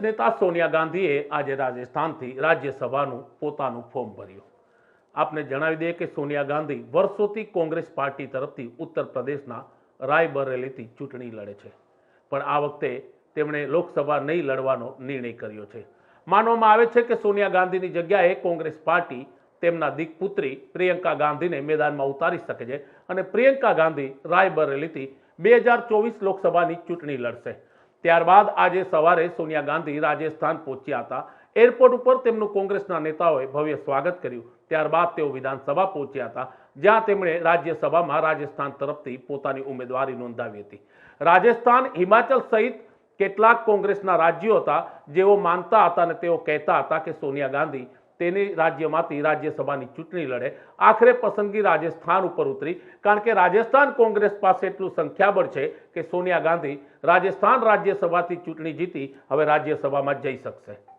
નેતા સોનિયા ગાંધીએ આજે રાજસ્થાનથી રાજ્યસભાનું પોતાનું ફોર્મ ભર્યું. આપને જણાવી દઈએ કે સોનિયા ગાંધી વર્ષોથી કોંગ્રેસ પાર્ટી તરફથી ઉત્તર પ્રદેશના રાયબરેલીથી ચૂંટણી લડે છે. પણ આ વખતે તેમણે લોકસભા નહીં લડવાનો નિર્ણય કર્યો છે. માનવામાં આવે છે કે સોનિયા ગાંધીની જગ્યાએ કોંગ્રેસ પાર્ટી તેમના દીકપુત્રી પ્રિયંકા ગાંધીને મેદાનમાં ઉતારી શકે છે અને પ્રિયંકા ગાંધી રાયબરેલીથી બે હજાર ચોવીસ લોકસભાની ચૂંટણી લડશે. ત્યારબાદ આજે સવારે સોનિયા ગાંધી રાજસ્થાન પહોંચ્યા હતા. એરપોર્ટ ઉપર તેમનું કોંગ્રેસના નેતાઓએ ભવ્ય સ્વાગત કર્યું. ત્યારબાદ તેઓ વિધાનસભા પહોંચ્યા હતા, જ્યાં તેમણે રાજ્યસભામાં રાજસ્થાન તરફથી પોતાની ઉમેદવારી નોંધાવી હતી. રાજસ્થાન, હિમાચલ સહિત કેટલાક કોંગ્રેસના રાજ્યો હતા જેઓ માનતા હતા અને તેઓ કહેતા હતા કે સોનિયા ગાંધી તેની રાજ્યમાંથી રાજ્યસભાની ચૂંટણી લડે. આખરે પસંદગી રાજસ્થાન ઉપર ઉતરી, કારણ કે રાજસ્થાન કોંગ્રેસ પાસે એટલું સંખ્યાબળ છે કે સોનિયા ગાંધી રાજસ્થાન રાજ્યસભાથી ચૂંટણી જીતી હવે રાજ્યસભામાં જઈ શકશે.